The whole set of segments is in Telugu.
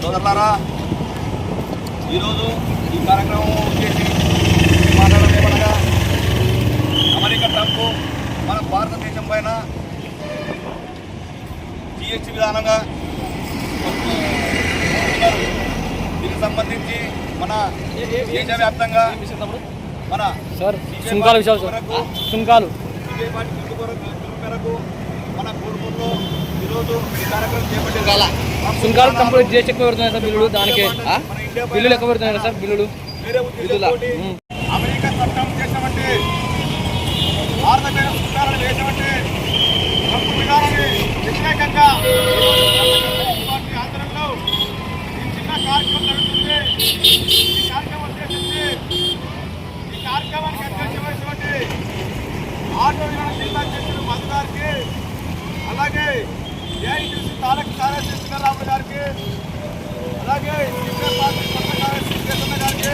సోదరులారా ఈరోజు ఈ కార్యక్రమం వచ్చేసి మాట్లాడలేమనగా అమెరికా ట్రంప్ మన భారతదేశం పైన జిహెచ్ విధానంగా దీనికి సంబంధించి మన దేశవ్యాప్తంగా మన సుంకాలు సుంకాలు. కొరకు చేపట్టారు. సుంకాలు కంప్లీట్ చేసి ఎక్కువ పెడుతున్నాయి సార్ బిల్లులు దానికే. బిల్లులు ఎక్కువ పెడుతున్నాయి సార్ బిల్లులు? అమెరికా చట్టం చేసామంటే భారతదేశ సుధారణ దేశమంటే తప్పు విధానాన్ని వ్యతిరేకంగా పార్టీ ఆందోళనలో ఈ చిన్న కార్యక్రమం జరుగుతుంది ఈ కార్యక్రమం ఉద్దేశించి ఈ కార్యక్రమానికి అధ్యక్షమైనటువంటి ఆటో విధాన జిల్లా అధ్యక్షుడు మధు గారికి అలాగే ఏఐటీసీ తాలూకు కార్యదర్శి శ్రీరాములు గారికి అలాగే సీనియర్ పార్టీ కొత్త గారికి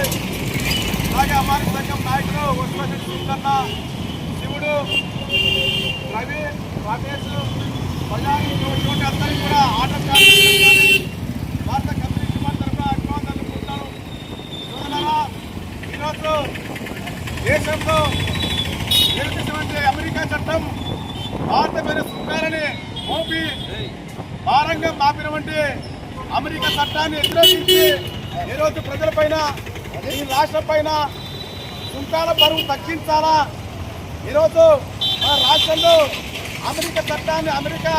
అలాగే అమ్మాయి సంఘం నాయకులు వస్తున్న సుందన్న శివుడు రవి రాకేష్ ప్రజాని ఇటువంటి అందరికీ కూడా ఆటో భారత కమ్యూనిస్ట్ పార్టీ తరఫున అభివాదాలు తెలుపుకుంటాను సోదరులారా ఈరోజు దేశంలో నిర్మించినటువంటి అమెరికా చట్టం భారత మీద సుఖాలని మోపి భారంగా మాపినటువంటి అమెరికా చట్టాన్ని వ్యతిరేకించి ఈరోజు ప్రజలపైన ఈ రాష్ట్రం పైన సుంకాల బరువు తగ్గించాలా? ఈరోజు మన రాష్ట్రంలో అమెరికా చట్టాన్ని అమెరికా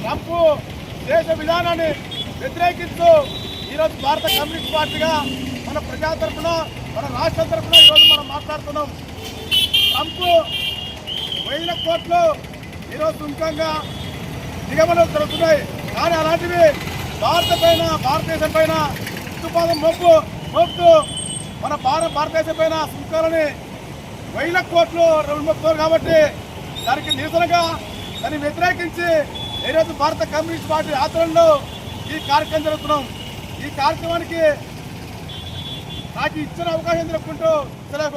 ట్రంప్ దేశ విధానాన్ని వ్యతిరేకిస్తూ ఈరోజు భారత కమ్యూనిస్ట్ పార్టీగా మన ప్రజా తరఫున మన రాష్ట్ర తరఫున ఈరోజు మనం మాట్లాడుతున్నాం. ట్రంప్ వేల కోట్లు ఈరోజు సుంకంగా దిగమలు జరుగుతున్నాయి కానీ అలాంటివి భారత పైన భారతదేశం పైన ఉత్తుపాదం మోపు మోపుతూ మన భారత భారతదేశం పైన సుంకాలని వేల కోట్లు మోపుతారు కాబట్టి దానికి నిరసనగా దాన్ని వ్యతిరేకించి ఈరోజు భారత కమ్యూనిస్ట్ పార్టీ ఆచరణలో ఈ కార్యక్రమం జరుగుతున్నాం. ఈ కార్యక్రమానికి నాకు ఇచ్చిన అవకాశం తెలుపుకుంటూ సెలవు